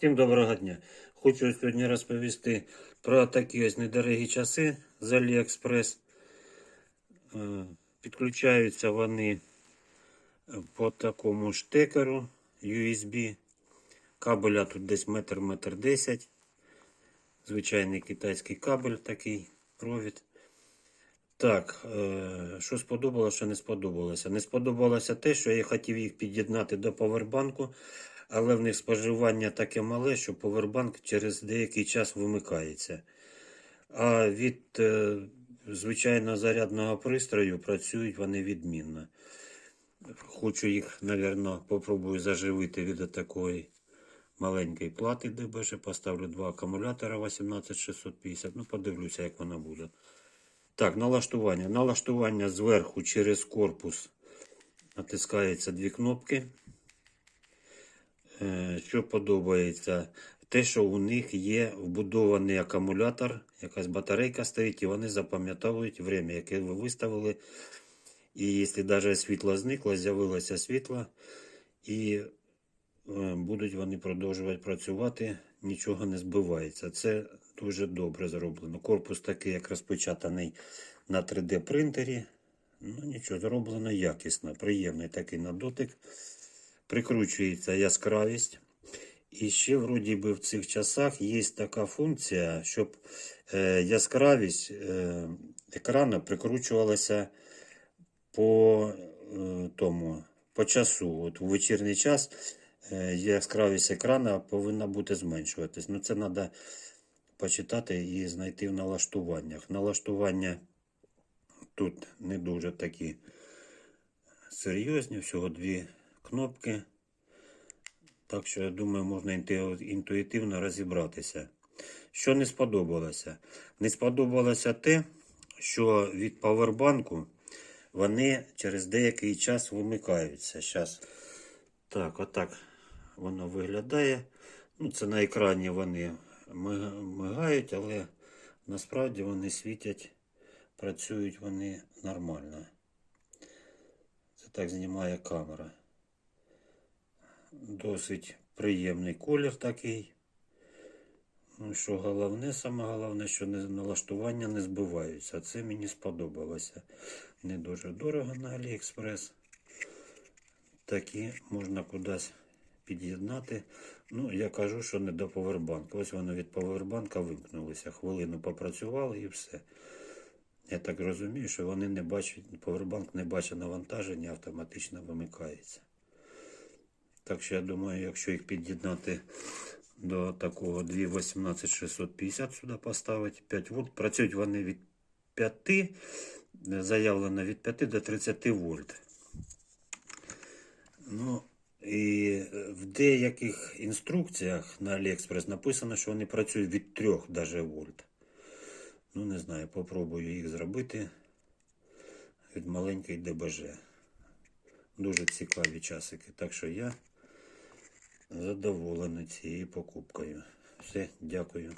Всім доброго дня. Хочу сьогодні розповісти про такі ось недорогі часи з AliExpress. Е, Підключаються вони по такому штекеру USB. Кабеля тут десь метр, метр десять. Звичайний китайський кабель такий провід. Так, е, що сподобалося, що не сподобалося. Не сподобалося те, що я хотів їх під'єднати до повербанку, але в них споживання таке мале, що повербанк через деякий час вимикається. А від е, звичайного зарядного пристрою працюють вони відмінно. Хочу їх, мабуть, попробую заживити від такої маленької плати ДБЖ. Поставлю два акумулятора 18650. Ну, подивлюся, як вона буде. Так, налаштування. Налаштування зверху через корпус натискаються дві кнопки. Е, Що подобається? Те, що у них є вбудований акумулятор, якась батарейка стоїть, і вони запам'ятовують время, яке ви виставили. І якщо навіть світло зникло, з'явилося світло, і е, будуть вони продовжувати працювати, нічого не збивається. Це дуже добре зроблено. Корпус такий, як розпечатаний на 3D принтері. Ну нічого, зроблено якісно, приємний такий на дотик. Прикручується яскравість. І ще, вроді би, в цих часах є така функція, щоб е, яскравість е, екрану прикручувалася по е, тому, по часу. От у вечірній час яскравість екрана повинна бути зменшуватись. Ну, це треба почитати і знайти в налаштуваннях. Налаштування тут не дуже такі серйозні, всього дві кнопки. Так що, я думаю, можна інтуїтивно розібратися. Що не сподобалося? Не сподобалося те, що від павербанку вони через деякий час вимикаються. Зараз. Так, отак воно виглядає. Ну, це на екрані вони мигають, але насправді вони світять, працюють вони нормально. Це так знімає камера. Досить приємний колір такий. Ну, що головне, саме головне, що налаштування не збиваються. Це мені сподобалося. Не дуже дорого на AliExpress. Такі можна кудись під'єднати. Ну, я кажу, що не до повербанку. Ось вони від повербанка вимкнулися. Хвилину попрацювали і все. Я так розумію, що вони не бачать, повербанк не бачить навантаження, автоматично вимикається. Так що я думаю, якщо їх під'єднати до такого 2.18.650 сюди поставити 5 вольт, працюють вони від 5, заявлено від 5 до 30 вольт. Ну, і в деяких інструкціях на AliExpress написано, що вони працюють від 3 даже вольт. Ну, не знаю, попробую їх зробити від маленької ДБЖ. Дуже цікаві часики. Так що я задоволений цією покупкою. Все, дякую.